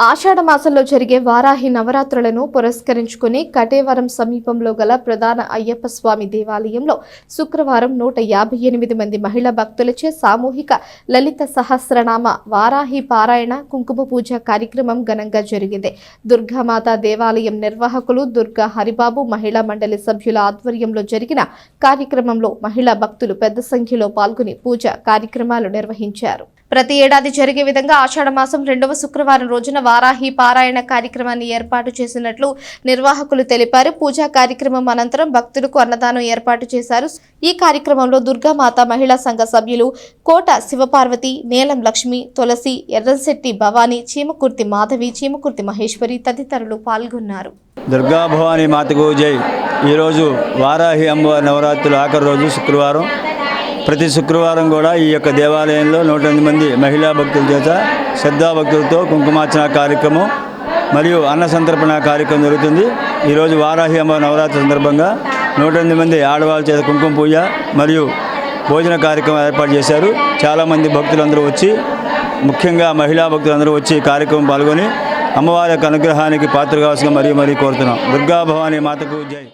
ఆషాఢ మాసంలో జరిగే వారాహి నవరాత్రులను పురస్కరించుకుని కటేవరం సమీపంలో గల ప్రధాన అయ్యప్ప స్వామి దేవాలయంలో శుక్రవారం నూట యాభై ఎనిమిది మంది మహిళా భక్తులచే సామూహిక లలిత సహస్రనామ వారాహి పారాయణ కుంకుమ పూజ కార్యక్రమం ఘనంగా జరిగింది. దుర్గామాత దేవాలయం నిర్వాహకులు దుర్గా హరిబాబు మహిళా మండలి సభ్యుల ఆధ్వర్యంలో జరిగిన కార్యక్రమంలో మహిళా భక్తులు పెద్ద సంఖ్యలో పాల్గొని పూజ కార్యక్రమాలు నిర్వహించారు. ప్రతి ఏడాది జరిగే విధంగా ఆషాఢ మాసం రెండవ శుక్రవారం రోజున వారాహి పారాయణ కార్యక్రమాన్ని ఏర్పాటు చేసినట్లు నిర్వాహకులు తెలిపారు. పూజా కార్యక్రమం అనంతరం భక్తులకు అన్నదానం ఏర్పాటు చేశారు. ఈ కార్యక్రమంలో దుర్గామాత మహిళా సంఘ సభ్యులు కోట శివపార్వతి నీలం లక్ష్మి తులసి ఎర్రంశెట్టి భవాని చీమకుర్తి మాధవి చీమకుర్తి మహేశ్వరి తదితరులు పాల్గొన్నారు. దుర్గా భవానీ మాతకు జై. ఈరోజు వారాహి అమ్మవారి నవరాత్రులు ఆఖరి రోజు శుక్రవారం. ప్రతి శుక్రవారం కూడా ఈ యొక్క దేవాలయంలో నూట ఎనిమిది మంది మహిళా భక్తుల చేత శ్రద్ధాభక్తులతో కుంకుమార్చన కార్యక్రమం మరియు అన్న సంతర్పణ కార్యక్రమం జరుగుతుంది. ఈరోజు వారాహి అమ్మ నవరాత్రి సందర్భంగా నూట ఎనిమిది మంది ఆడవాళ్ళ చేత కుంకుమ పూజ మరియు భోజన కార్యక్రమం ఏర్పాటు చేశారు. చాలామంది భక్తులందరూ వచ్చి ముఖ్యంగా మహిళా భక్తులందరూ వచ్చి కార్యక్రమం పాల్గొని అమ్మవారి యొక్క అనుగ్రహానికి పాత్ర కావాల్సిన మరీ మరీ కోరుతున్నాం. దుర్గా భవానీ మాతకు జై.